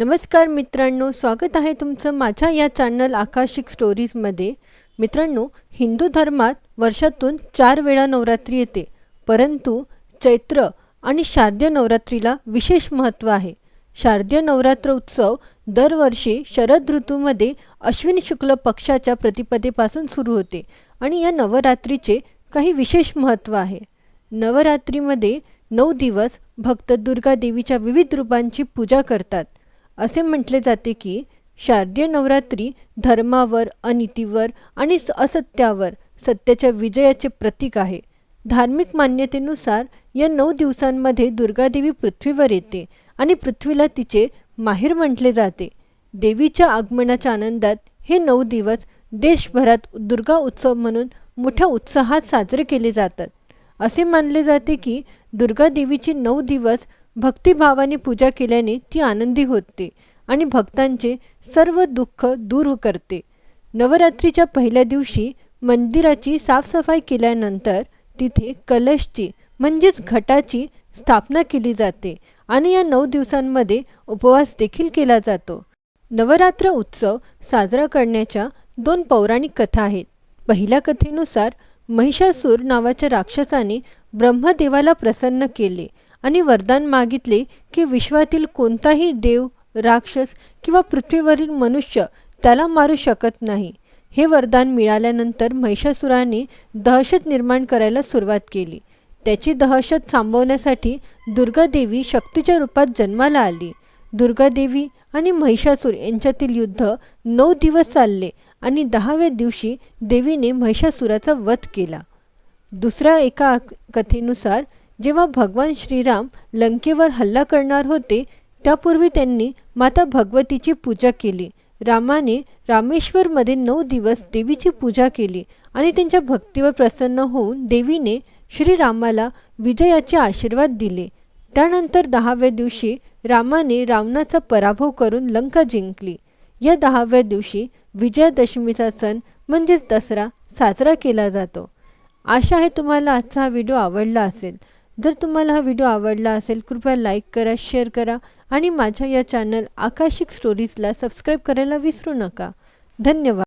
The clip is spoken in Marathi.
नमस्कार मित्रांनो स्वागत आहे तुमचं माझ्या या चॅनल आकाशिक स्टोरीजमध्ये मित्रांनो हिंदू धर्मात वर्षातून चार वेळा नवरात्री येते. परंतु चैत्र आणि शारदीय नवरात्रीला विशेष महत्त्व आहे. शारदीय नवरात्र उत्सव दरवर्षी शरद ऋतूमध्ये अश्विन शुक्ल पक्षाच्या प्रतिपदेपासून सुरू होते आणि या नवरात्रीचे काही विशेष महत्त्व आहे. नवरात्रीमध्ये नऊ दिवस भक्त दुर्गा देवीच्या विविध रूपांची पूजा करतात. असे म्हटले जाते की शारदीय नवरात्री धर्मावर अनितीवर आणि असत्यावर सत्याच्या विजयाचे प्रतीक आहे. धार्मिक मान्यतेनुसार या नऊ दिवसांमध्ये दुर्गादेवी पृथ्वीवर येते आणि पृथ्वीला तिचे माहीर म्हटले जाते. देवीच्या आगमनाच्या आनंदात हे नऊ दिवस देशभरात दुर्गा उत्सव म्हणून मोठ्या उत्साहात साजरे केले जातात. असे मानले जाते की दुर्गादेवीची नऊ दिवस भक्तिभावाने पूजा केल्याने ती आनंदी होते आणि भक्तांचे सर्व दुःख दूर करते. नवरात्रीच्या पहिल्या दिवशी मंदिराची साफसफाई केल्यानंतर तिथे कलशची म्हणजेच घटाची स्थापना केली जाते आणि या नऊ दिवसांमध्ये उपवास देखील केला जातो. नवरात्र उत्सव साजरा करण्याच्या दोन पौराणिक कथा आहेत. पहिल्या कथेनुसार महिषासूर नावाच्या राक्षसाने ब्रह्मदेवाला प्रसन्न केले आणि वरदान मागितले की विश्वातील कोणताही देव राक्षस किंवा पृथ्वीवरील मनुष्य त्याला मारू शकत नाही. हे वरदान मिळाल्यानंतर महिषासुराने दहशत निर्माण करायला सुरुवात केली. त्याची दहशत थांबवण्यासाठी दुर्गादेवी शक्तीच्या रूपात जन्माला आली. दुर्गादेवी आणि महिषासूर यांच्यातील युद्ध नऊ दिवस चालले आणि दहाव्या दिवशी देवीने महिषासुराचा वध केला. दुसऱ्या एका कथेनुसार जेव्हा भगवान श्रीराम लंकेवर हल्ला करणार होते त्यापूर्वी त्यांनी माता भगवतीची पूजा केली. रामाने रामेश्वरमध्ये नऊ दिवस देवीची पूजा केली आणि त्यांच्या भक्तीवर प्रसन्न होऊन देवीने श्रीरामाला विजयाचे आशीर्वाद दिले. त्यानंतर दहाव्या दिवशी रामाने रावणाचा पराभव करून लंका जिंकली. या दहाव्या दिवशी विजयादशमीचा सण म्हणजेच दसरा साजरा केला जातो. आशा आहे तुम्हाला आजचा हा व्हिडिओ आवडला असेल. जर तुम्हाला हा व्हिडिओ आवडला असेल कृपया लाईक करा शेअर करा आणि माझ्या या चॅनल आकाशिक स्टोरीजला सबस्क्राईब करायला विसरू नका. धन्यवाद.